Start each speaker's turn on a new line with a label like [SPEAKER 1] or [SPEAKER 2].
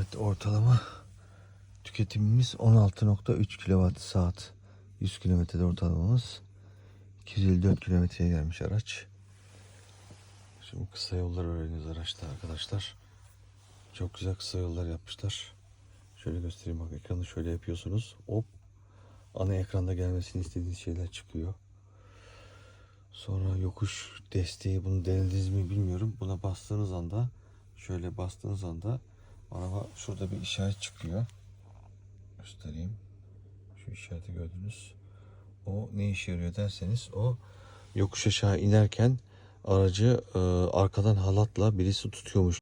[SPEAKER 1] Evet ortalama tüketimimiz 16.3 kWh saat. 100 kilometrede ortalamamız. 254 kilometreye gelmiş araç. Şimdi kısa yollar öğreniyoruz araçta arkadaşlar. Çok güzel kısa yollar yapmışlar. Şöyle göstereyim bak ekranı şöyle yapıyorsunuz. Hop. Ana ekranda gelmesini istediğiniz şeyler çıkıyor. Sonra yokuş desteği bunu denediniz mi bilmiyorum. Buna bastığınız anda şöyle bastığınız anda araba şurada bir işaret çıkıyor. Göstereyim. Şu işareti gördünüz. O ne işe yarıyor derseniz o yokuş aşağı inerken aracı e, arkadan halatla birisi tutuyormuş